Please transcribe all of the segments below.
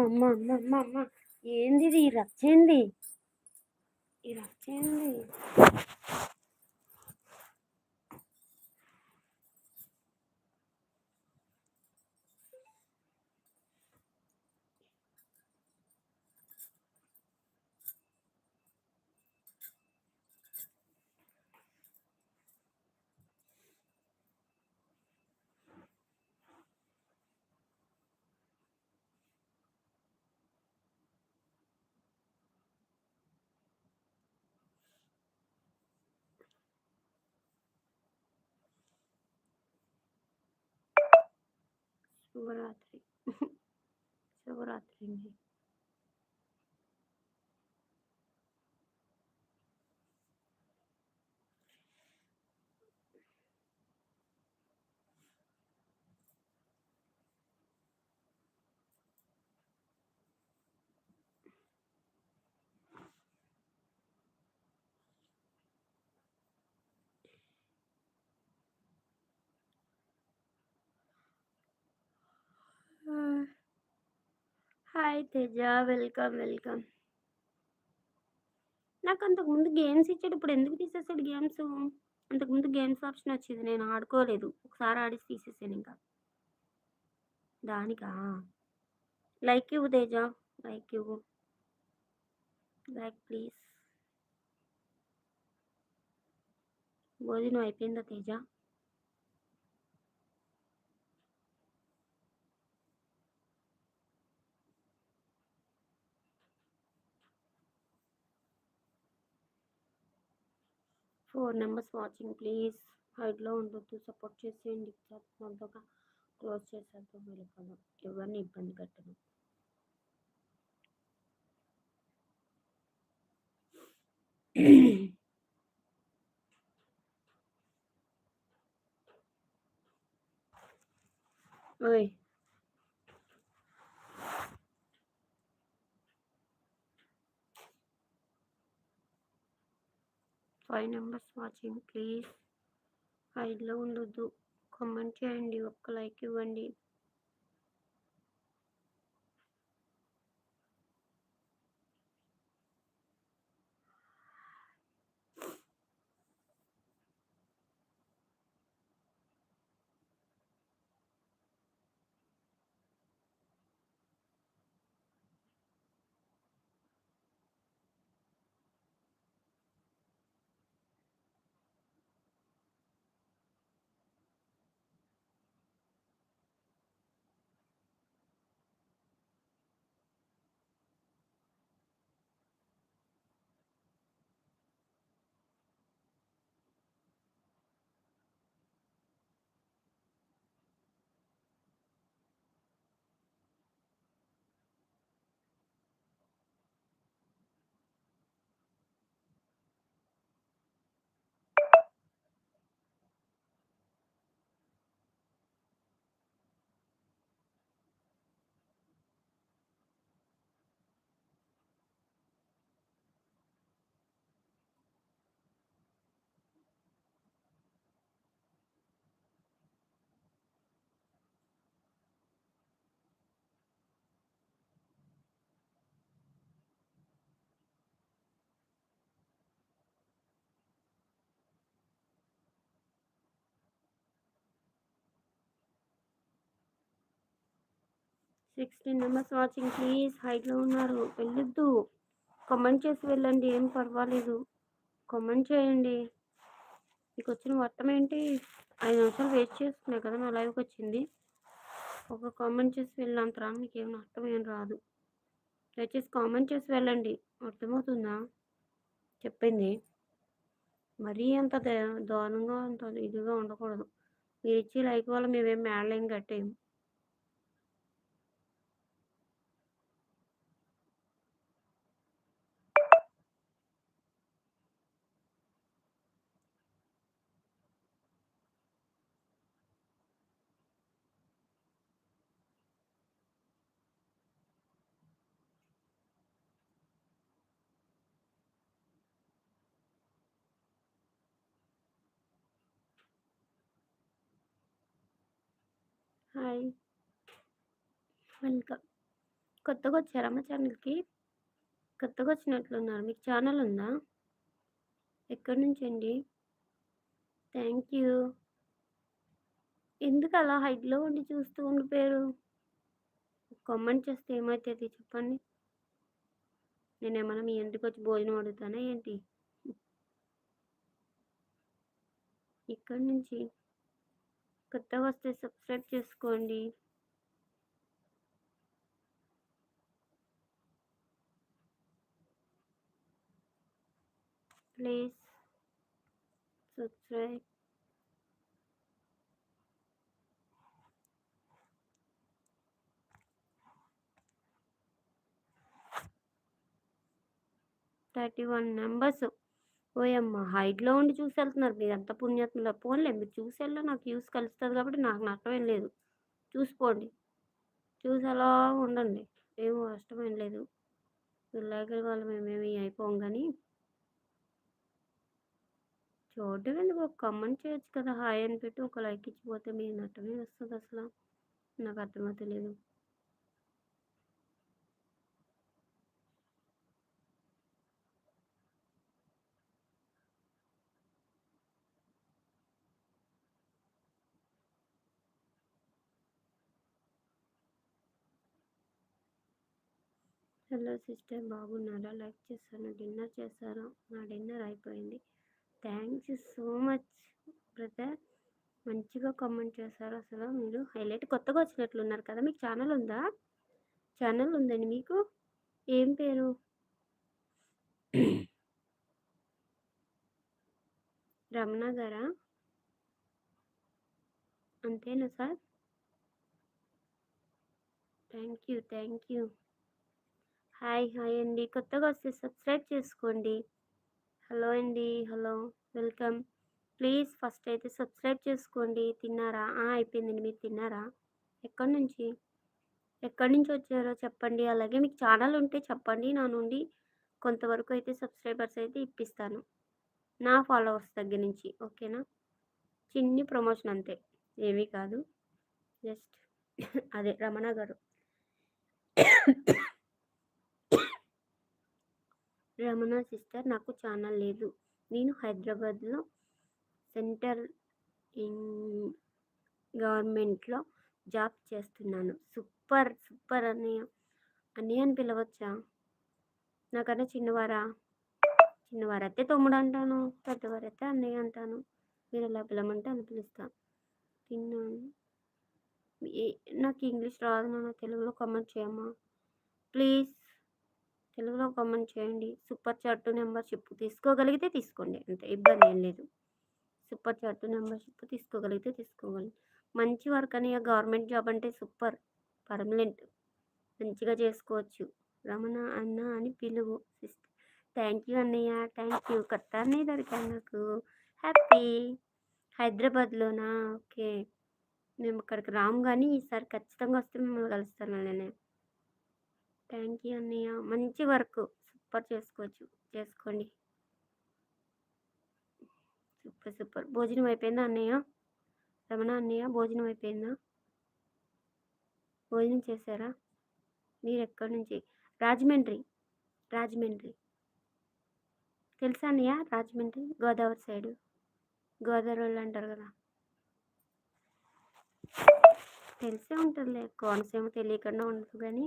అమ్మ అమ్మ అమ్మ అమ్మ. ఏంది? ఇది ఈ రచ్చేంది ఈ రచ్చేంది శుభరాత్రి శుభరాత్రి అండి హాయ్ తేజ వెల్కమ్ వెల్కమ్. నాకు అంతకుముందు గేమ్స్ ఇచ్చాడు ఇప్పుడు ఎందుకు తీసేసాడు గేమ్స్? అంతకుముందు గేమ్స్ ఆప్షన్ వచ్చేది నేను ఆడుకోలేదు. ఒకసారి ఆడిసి తీసేసాను ఇంకా. దానికా? లైక్ ఇవ్వు తేజ లైక్ ఇవ్వు. Like please. భోజనం అయిపోయిందా Teja? Four numbers watching please. హైట్లో ఉండొద్దు సపోర్ట్ చేసేయండి. తొందరగా క్లోజ్ చేసేద్దాం వెళ్ళిపోదాం. ఎవరిని ఇబ్బంది పెట్టదు ఓయ్. Five numbers watching please. హైడ్లో ఉండొద్దు. కామెంట్ చేయండి. ఒక్క లైక్ ఇవ్వండి. సిక్స్టీన్ మెంబర్స్ వాచింగ్ ప్లీజ్ హైట్లో ఉన్నారు. వెళ్ళొద్దు. కామెంట్ చేసి వెళ్ళండి ఏం పర్వాలేదు. కామెంట్ చేయండి. మీకు వచ్చిన మొత్తం ఏంటి? ఐదు నిమిషాలు వేస్ట్ చేస్తున్నాయి కదా నా లైవ్కి వచ్చింది. ఒక కామెంట్ చేసి వెళ్ళినంతరా మీకు ఏం నష్టం ఏం రాదు. దయచేసి కామెంట్ చేసి వెళ్ళండి. అర్థమవుతుందా? చెప్పింది. మరీ అంత దారుణంగా అంత ఇదిగా ఉండకూడదు. మీరు ఇచ్చే లైక్ వల్ల మేమేం మేడలేం కట్టేయం హాయ్ వెల్కమ్ కొత్తగా వచ్చారా మా ఛానల్‌కి? కొత్తగా వచ్చినట్లున్నారు. మీకు ఛానల్ ఉందా? ఎక్కడి నుంచండి? Thank you. ఎందుకు అలా హైట్‌లో ఉండి చూస్తూ ఉండిపోయారు? కామెంట్ చేస్తే ఏమవుతుంది చెప్పండి? నేనేమన్నా మీ ఇంటికొచ్చి భోజనం అడుగుతానా ఏంటి? ఇక్కడి నుంచి కొత్తగా వస్తే సబ్స్క్రైబ్ చేసుకోండి. Please subscribe. Thirty one numbers ఓయమ్మ హైట్లో ఉండి చూసి వెళ్తున్నారు. మీరు ఎంత పుణ్యాత్మలో. పోన్లే మీరు చూసి వెళ్ళా నాకు యూస్ కలుస్తుంది కాబట్టి నాకు నష్టమేం లేదు. చూసుకోండి. చూసి అలా ఉండండి. ఏమో కష్టమేం లేదు. వినాయకుడి వాళ్ళు మేమేమి అయిపోం కానీ చూడడం ఎందుకు ఒక కమెంట్ చేయొచ్చు కదా. హాయ్ అని పెట్టి ఒక లైక్ ఇచ్చిపోతే మీ నట్టమే వస్తుంది అసలు. నాకు అర్థమవుతలేదు హలో సిస్టర్ బాగున్నారా? లైక్ చేశాను డిన్నర్ చేశారా. నా డిన్నర్ అయిపోయింది. థ్యాంక్స్ సో మచ్ బ్రదర్ మంచిగా కామెంట్ చేశారు అసలు. మీరు హైలైట్ కొత్తగా వచ్చినట్లున్నారు కదా మీకు ఛానల్ ఉందా? ఛానల్ ఉందండి మీకు. ఏం పేరు? రమణ గారా? అంతేనా sir? Thank you thank you hi hi అండి. కొత్తగా వస్తే సబ్స్క్రైబ్ చేసుకోండి. హలో అండి హలో వెల్కమ్. ప్లీజ్ ఫస్ట్ అయితే సబ్స్క్రైబ్ చేసుకోండి. తిన్నారా? అయిపోయిందండి. మీరు తిన్నారా? ఎక్కడి నుంచి? ఎక్కడి నుంచి వచ్చారో చెప్పండి. అలాగే మీకు ఛానల్ ఉంటే చెప్పండి. నా నుండి కొంతవరకు అయితే సబ్స్క్రైబర్స్ అయితే ఇప్పిస్తాను. నా ఫాలోవర్స్ దగ్గర నుంచి ఓకేనా? చిన్ని ప్రమోషన్ అంతే. ఏమీ కాదు. జస్ట్ అదే రమణ గారు. రమణ సిస్టర్ నాకు ఛానల్ లేదు. నేను హైదరాబాద్లో సెంటర్ ఇన్ గవర్నమెంట్లో జాబ్ చేస్తున్నాను. సూపర్ సూపర్ అన్నయ్య అన్నయ్య అని పిలవచ్చా? నాకన్నా చిన్నవారా? చిన్నవారైతే తమ్ముడు అంటాను పెద్దవారైతే అన్నయ్య అంటాను. మీరు ఎలా పిలవమంటే అని పిలుస్తాను తిన్నాను నాకు ఇంగ్లీష్ రాదు నా తెలుగులో కామెంట్ చేయమ్మా. ప్లీజ్. తెలుగులో కామెంట్ చేయండి. సూపర్ చాట్ మెంబర్షిప్ తీసుకోగలిగితే తీసుకోండి. అంతే ఇబ్బంది ఏం లేదు. సూపర్ చాట్ మెంబర్షిప్ తీసుకోగలిగితే తీసుకోగలి మంచి వర్క్ అని గవర్నమెంట్ జాబ్ అంటే సూపర్ పర్మనెంట్ మంచిగా చేసుకోవచ్చు. రమణ అన్న అని పిలువు. థ్యాంక్ యూ అన్నయ్య థ్యాంక్ యూ కొత్త అన్నయ్య దొరికాను నాకు. హ్యాపీ హైదరాబాద్లోనా? ఓకే మేము అక్కడికి రాము కానీ ఈసారి ఖచ్చితంగా వస్తే మిమ్మల్ని కలుస్తాను నేను థ్యాంక్ యూ అన్నయ్య. మంచి వర్క్. సూపర్ చేసుకోవచ్చు. చేసుకోండి. Super super. భోజనం అయిపోయిందా అన్నయ్య? రమణ అన్నయ్య భోజనం అయిపోయిందా? భోజనం చేశారా? మీరు ఎక్కడి నుంచి? రాజమండ్రి. రాజమండ్రి. తెలుసా అన్నయ్య? రాజమండ్రి గోదావరి సైడు. గోదావరి వాళ్ళు అంటారు కదా. తెలిసే ఉంటుందిలే. కోనసీమ తెలియకుండా ఉండదు కానీ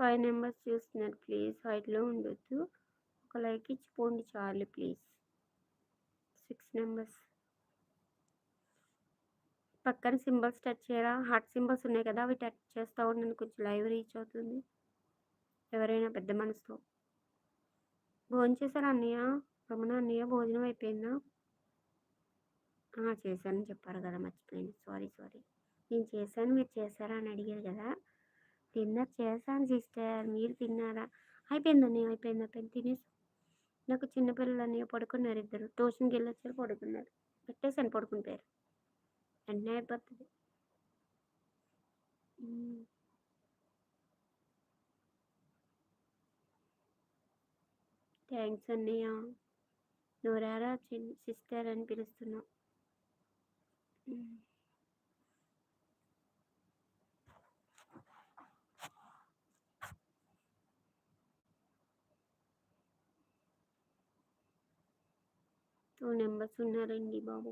ఫైవ్ నెంబర్స్ చూస్తున్నారు ప్లీజ్ హైట్లో ఉండొద్దు. ఒక లైక్ ఇచ్చి పోండి చాలు ప్లీజ్ సిక్స్ నెంబర్స్ పక్కన సింబల్స్ టచ్ చేయరా? హార్ట్ సింబల్స్ ఉన్నాయి కదా అవి టచ్ చేస్తూ ఉండండి. కొంచెం లైవ్ రీచ్ అవుతుంది. ఎవరైనా పెద్ద మనసుతో. భోజనం చేశారా అన్నయ్య? రమణ అన్నయ్య భోజనం అయిపోయిందా? చేశానని చెప్పారు కదా మర్చిపోయింది సారీ సారీ నేను చేశాను మీరు చేశారా అని అడిగారు కదా. డిన్నర్ చేశాను సిస్టర్. మీరు తిన్నారా? అయిపోయిందండి అయిపోయింది అయిపోయింది. తినేసి నాకు చిన్నపిల్లలు అన్నీ పడుకున్నారు ఇద్దరు. ట్యూషన్కి వెళ్ళొచ్చారు పడుకున్నారు. పెట్టేసాను పడుకుంటారు వెంటనే అయిపోతుంది. థ్యాంక్స్ అన్నయ్య. నువ్వురారా చిన్ సిస్టర్ అని పిలుస్తున్నావు టూ నెంబర్స్ ఉన్నారండి బాబు.